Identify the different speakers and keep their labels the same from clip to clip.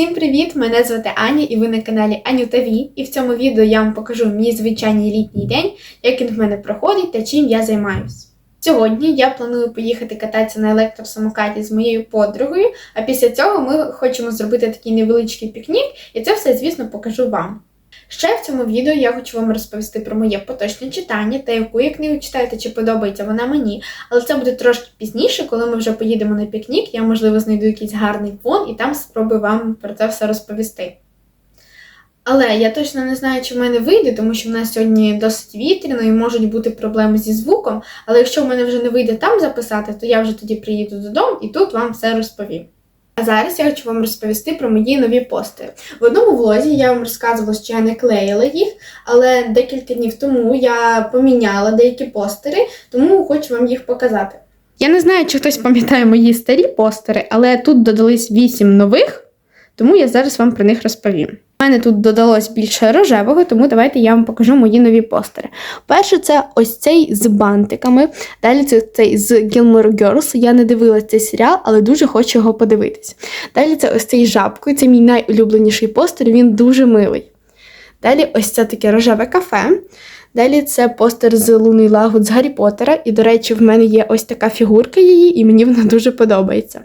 Speaker 1: Всім привіт! Мене звати Аня і ви на каналі Аню ТВ. І в цьому відео я вам покажу мій звичайний літній день, як він в мене проходить та чим я займаюсь. Сьогодні я планую поїхати кататися на електросамокаті з моєю подругою, а після цього ми хочемо зробити такий невеличкий пікнік, і це все, звісно, покажу вам. Ще в цьому відео я хочу вам розповісти про моє поточне читання та яку я книгу читаю та чи подобається вона мені. Але це буде трошки пізніше, коли ми вже поїдемо на пікнік. Я, можливо, знайду якийсь гарний фон і там спробую вам про це все розповісти. Але я точно не знаю, чи в мене вийде, тому що в нас сьогодні досить вітряно і можуть бути проблеми зі звуком. Але якщо в мене вже не вийде там записати, то я вже тоді приїду додому і тут вам все розповім. А зараз я хочу вам розповісти про мої нові постери. В одному влозі я вам розказувала, що я не клеїла їх, але декілька днів тому я поміняла деякі постери, тому хочу вам їх показати. Я не знаю, чи хтось пам'ятає мої старі постери, але тут додались 8 нових, тому я зараз вам про них розповім. У мене тут додалось більше рожевого, тому давайте я вам покажу мої нові постери. Перше, це ось цей з бантиками. Далі це цей з Gilmore Girls. Я не дивилася цей серіал, але дуже хочу його подивитись. Далі це ось цей жабкою. Це мій найулюбленіший постер, він дуже милий. Далі ось це таке рожеве кафе. Далі це постер з Луний Лагод з Гаррі Поттера. І, до речі, в мене є ось така фігурка її, і мені вона дуже подобається.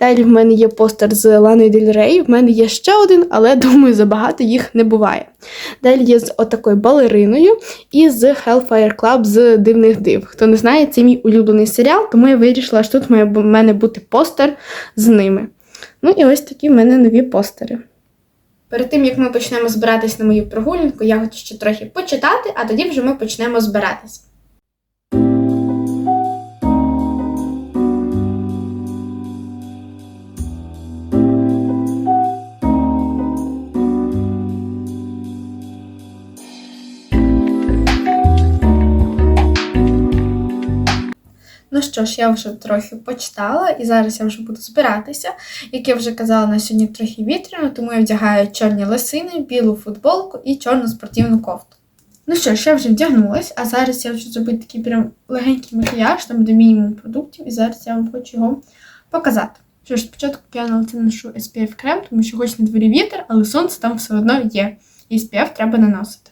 Speaker 1: Далі в мене є постер з Ланою Дель Рей. В мене є ще один, але думаю, забагато їх не буває. Далі є з отакою балериною і з Hellfire Club з дивних див. Хто не знає, це мій улюблений серіал, тому я вирішила, що тут має в мене бути постер з ними. Ну і ось такі в мене нові постери. Перед тим як ми почнемо збиратись на мою прогулянку, я хочу ще трохи почитати, а тоді вже ми почнемо збиратись. Що ж, я вже трохи почитала, і зараз я вже буду збиратися. Як я вже казала, на сьогодні трохи вітряно, тому я вдягаю чорні лосини, білу футболку і чорну спортивну кофту. Ну що ж, я вже вдягнулась, а зараз я хочу зробити такий прям легенький макіяж, там буде мінімум продуктів, і зараз я вам хочу його показати. Що ж, спочатку я наношу SPF крем, тому що хоч на дворі вітер, але сонце там все одно є. І SPF треба наносити.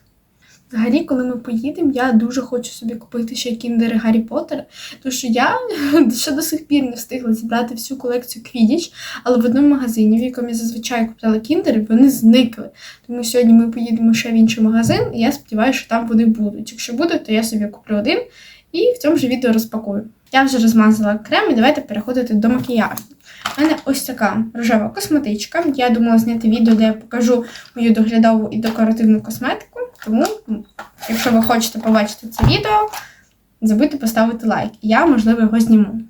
Speaker 1: Взагалі, коли ми поїдемо, я дуже хочу собі купити ще кіндери Гаррі Поттера, тому що я ще до сих пір не встигла зібрати всю колекцію Квідіч, але в одному магазині, в якому я зазвичай купляла кіндери, вони зникли. Тому сьогодні ми поїдемо ще в інший магазин, і я сподіваюся, що там вони будуть. Якщо будуть, то я собі куплю один і в цьому ж відео розпакую. Я вже розмазала крем і давайте переходити до макіяжу. У мене ось така рожева косметичка. Я думала зняти відео, де я покажу мою доглядову і декоративну косметику. Тому, якщо ви хочете побачити це відео, не забудьте поставити лайк. Я, можливо, його зніму.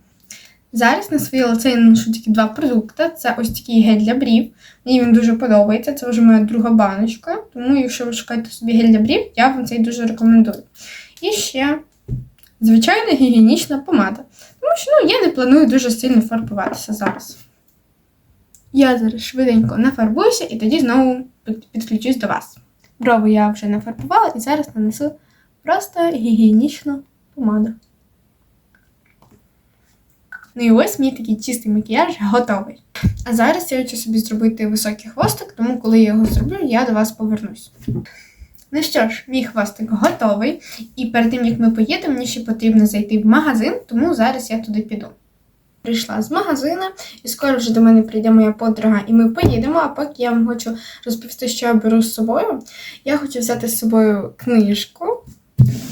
Speaker 1: Зараз на своїй лице я наношу тільки два продукти. Це ось такий гель для брів. Мені він дуже подобається. Це вже моя друга баночка. Тому, якщо ви шукаєте собі гель для брів, я вам цей дуже рекомендую. І ще звичайна гігієнічна помада. Тому що ну, я не планую дуже сильно фарбуватися зараз. Я зараз швиденько нафарбуюся і тоді знову підключусь до вас. Брови я вже нафарбувала і зараз нанесу просто гігієнічну помаду. Ну і ось мій такий чистий макіяж готовий. А зараз я хочу собі зробити високий хвостик, тому коли я його зроблю, я до вас повернусь. Ну що ж, мій хвостик готовий. І перед тим, як ми поїдемо, мені ще потрібно зайти в магазин, тому зараз я туди піду. Прийшла з магазину, і скоро вже до мене прийде моя подруга, і ми поїдемо. А поки я вам хочу розповісти, що я беру з собою. Я хочу взяти з собою книжку,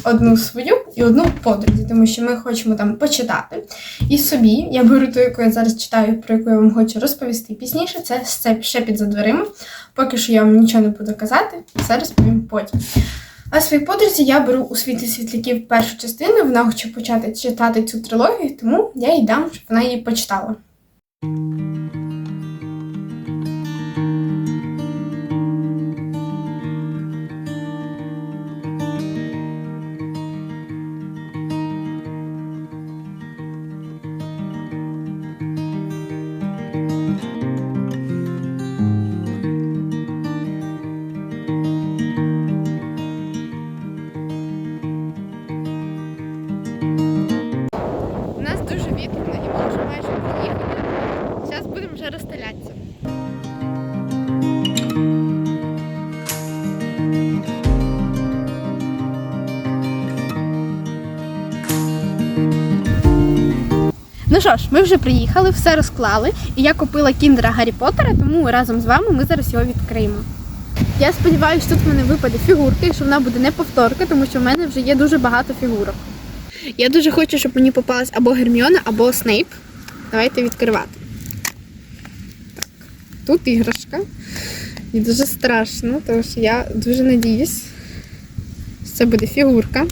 Speaker 1: одну свою і одну подрузі, тому що ми хочемо там почитати. І собі я беру ту, яку я зараз читаю, про яку я вам хочу розповісти пізніше. Це «Це ще під за дверима. Поки що я вам нічого не буду казати, це розповім потім. А своїй подрузі я беру у світлі світляків першу частину. Вона хоче почати читати цю трилогію, тому я їй дам, щоб вона її почитала. переселяться. Ну що ж, ми вже приїхали, все розклали, і я купила кіндера Гаррі Поттера, тому разом з вами ми зараз його відкриємо. Я сподіваюся, що тут в мене випаде фігурка і що вона буде не повторка, тому що в мене вже є дуже багато фігурок. Я дуже хочу, щоб мені попалась або Герміона, або Снейп. Давайте відкривати. Тут іграшка. І дуже страшно, тому що я дуже надіюсь, що це буде фігурка.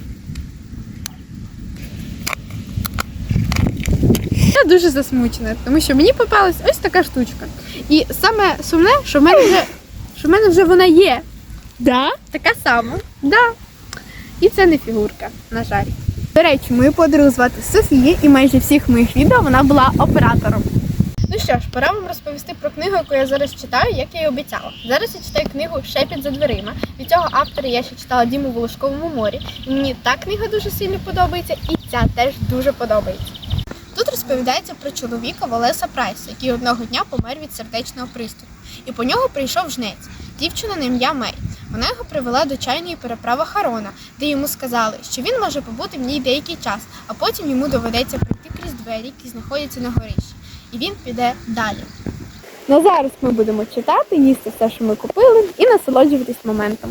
Speaker 1: Я дуже засмучена, тому що мені попалась ось така штучка. І саме сумне, що в мене вже, що в мене вже вона є.
Speaker 2: Да?
Speaker 1: Така сама. Да. І це не фігурка, на жаль. До речі, мою подругу звати Софія, і майже всіх моїх відео вона була оператором. Ну що ж, пора вам розповісти про книгу, яку я зараз читаю, як я і обіцяла. Зараз я читаю книгу Шепіт за дверима. Від цього автора я ще читала Діму в Волошковому морі. І мені та книга дуже сильно подобається, і ця теж дуже подобається. Тут розповідається про чоловіка Валеса Прайса, який одного дня помер від сердечного приступу. І по нього прийшов жнець, дівчина на ім'я Мей. Вона його привела до чайної переправи Харона, де йому сказали, що він може побути в ній деякий час, а потім йому доведеться пройти крізь двері, які знаходяться на горищі. І він піде далі. Ну зараз ми будемо читати, їсти все, що ми купили, і насолоджуватись моментом.